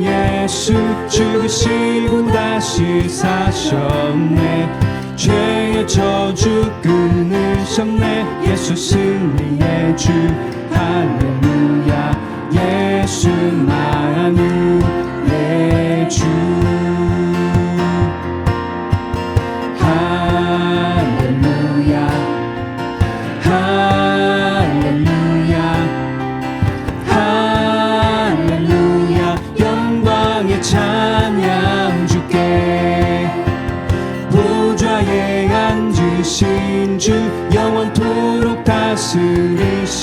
예수 죽으시고 다시 사셨네. 죄의 저주 끊으셨네. 예수 승리의 주 할렐루야. 예수만 영원토록 다스리시네.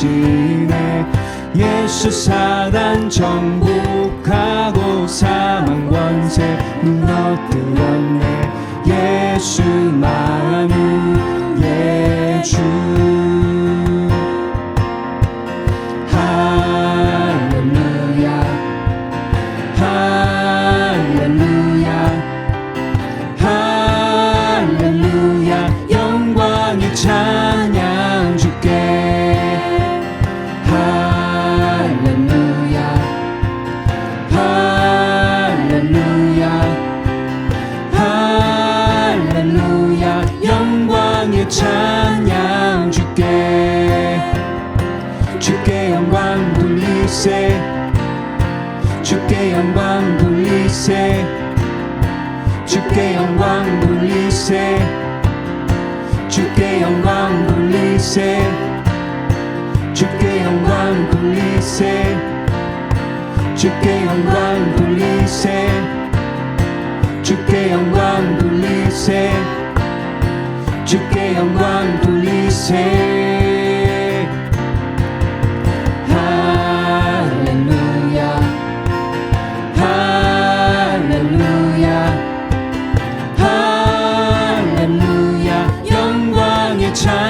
예수 사단 정복하고 사망 권세 무너뜨렸네. 예수만의 주 할렐 주께 영광 돌리세. 주께 영광 돌리세. 주께 영광 돌리세. 주께 영광 돌리세. 주께 영광 돌리세. 주께 영광 돌리세. 주께 영광 돌리세. 주께 영광 잘